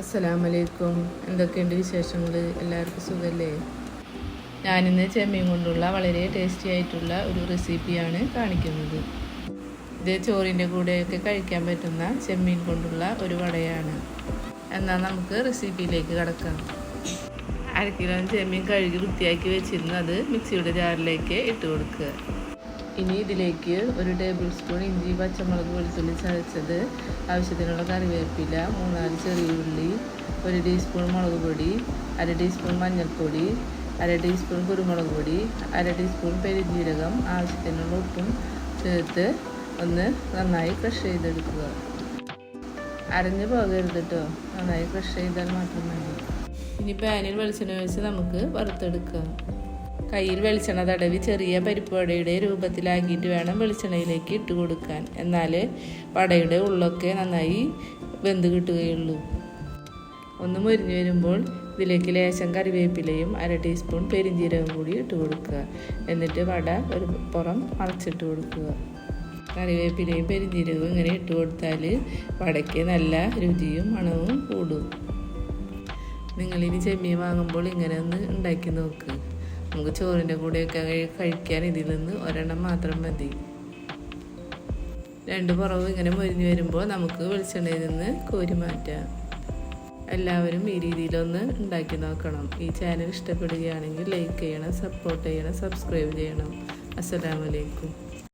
അസ്സലാമലൈക്കും. എന്തൊക്കെയുണ്ട് വിശേഷങ്ങൾ എല്ലാവർക്കും സുഖമല്ലേ ഞാനിന്ന് ചെമ്മീൻ കൊണ്ടുള്ള വളരെ ടേസ്റ്റി ആയിട്ടുള്ള ഒരു റെസിപ്പിയാണ് കാണിക്കുന്നത്. ഇത് ചോറിന്റെ കൂടെയൊക്കെ കഴിക്കാൻ പറ്റുന്ന ചെമ്മീൻ കൊണ്ടുള്ള ഒരു വടയാണ്. എന്നാൽ നമുക്ക് റെസിപ്പിയിലേക്ക് കടക്കാം. അര കിലോ ചെമ്മീൻ കഴുകി വൃത്തിയാക്കി വെച്ചിരുന്നു അത് മിക്സിയുടെ ജാറിലേക്ക് ഇട്ട് കൊടുക്കുക. ഇനി ഇതിലേക്ക് ഒരു ടേബിൾ സ്പൂൺ ഇഞ്ചി പച്ചമുളക് വെളുത്തുള്ളി ചതച്ചത്. ആവശ്യത്തിനുള്ള കറിവേപ്പില മൂന്നാൽ ചെറിയ ഉള്ളി ഒരു ടീസ്പൂൺ മുളക് പൊടി അര ടീസ്പൂൺ മഞ്ഞൾപ്പൊടി അര ടീസ്പൂൺ കുരുമുളക് പൊടി അര ടീസ്പൂൺ പെരുജീരകം ആവശ്യത്തിനുള്ള ഉപ്പും ചേർത്ത് ഒന്ന് നന്നായി ക്രഷ് ചെയ്തെടുക്കുക. അരഞ്ഞു പോകരുത് കേട്ടോ നന്നായി ക്രഷ് ചെയ്താൽ മാത്രം മതി. ഇനി പാനിൽ വെളിച്ചെണ്ണ ഒഴിച്ച് നമുക്ക് വറുത്തെടുക്കാം. കയ്യിൽ വെളിച്ചെണ്ണ തടവി ചെറിയ പരിപ്പ് വടയുടെ രൂപത്തിലാക്കിയിട്ട് വേണം വെളിച്ചെണ്ണയിലേക്ക് ഇട്ട് കൊടുക്കാൻ. എന്നാൽ വടയുടെ ഉള്ളൊക്കെ നന്നായി വെന്ത് കിട്ടുകയുള്ളൂ. ഒന്ന് മുരിഞ്ഞു വരുമ്പോൾ ഇതിലേക്ക് ലേശം കറിവേപ്പിലയും അര ടീസ്പൂൺ പെരിഞ്ജീരകം കൂടി ഇട്ട് കൊടുക്കുക. എന്നിട്ട് വട ഒരു പുറം അടച്ചിട്ട് കൊടുക്കുക. കറിവേപ്പിലയും പെരിഞ്ജീരകവും ഇങ്ങനെ ഇട്ട് കൊടുത്താൽ വടയ്ക്ക് നല്ല രുചിയും മണവും കൂടും. നിങ്ങളിനി ചെമ്മീൻ വാങ്ങുമ്പോൾ ഇങ്ങനെ ഒന്ന് ഉണ്ടാക്കി നോക്ക്. നമുക്ക് ചോറിന്റെ കൂടെയൊക്കെ കഴി- കഴിക്കാൻ ഇതിൽ നിന്ന് ഒരെണ്ണം മാത്രം മതി. രണ്ട് പുറവും ഇങ്ങനെ മൊരിഞ്ഞ് വരുമ്പോൾ നമുക്ക് വെളിച്ചെണ്ണയിൽ നിന്ന് കോരി മാറ്റാം. എല്ലാവരും ഈ രീതിയിലൊന്ന് ഉണ്ടാക്കി നോക്കണം. ഈ ചാനൽ ഇഷ്ടപ്പെടുകയാണെങ്കിൽ ലൈക്ക് ചെയ്യണം സപ്പോർട്ട് ചെയ്യണം സബ്സ്ക്രൈബ് ചെയ്യണം. അസ്സലാമലൈക്കും